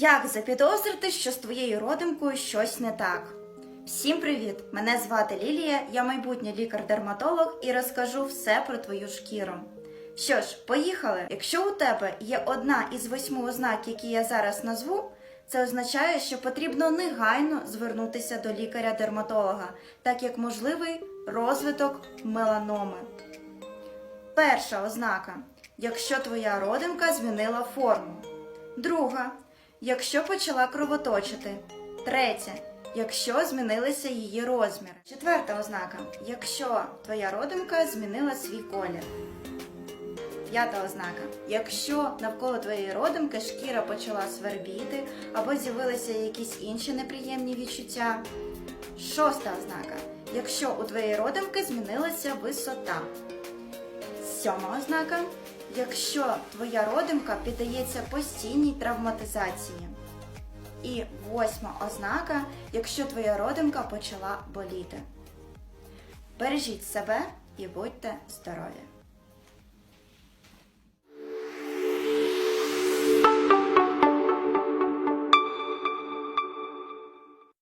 Як запідозрити, що з твоєю родинкою щось не так? Всім привіт! Мене звати Лілія, я майбутній лікар-дерматолог і розкажу все про твою шкіру. Що ж, поїхали! Якщо у тебе є одна із восьми ознак, які я зараз назву, це означає, що потрібно негайно звернутися до лікаря-дерматолога, так як можливий розвиток меланоми. Перша ознака. Якщо твоя родинка змінила форму. Друга. Якщо почала кровоточити. Третя. Якщо змінилися її розміри. Четверта ознака. Якщо твоя родинка змінила свій колір. П'ята ознака. Якщо навколо твоєї родинки шкіра почала свербіти або з'явилися якісь інші неприємні відчуття. Шоста ознака. Якщо у твоєї родинки змінилася висота. Сьома ознака. Якщо твоя родинка піддається постійній травматизації. І восьма ознака, якщо твоя родинка почала боліти. Бережіть себе і будьте здорові!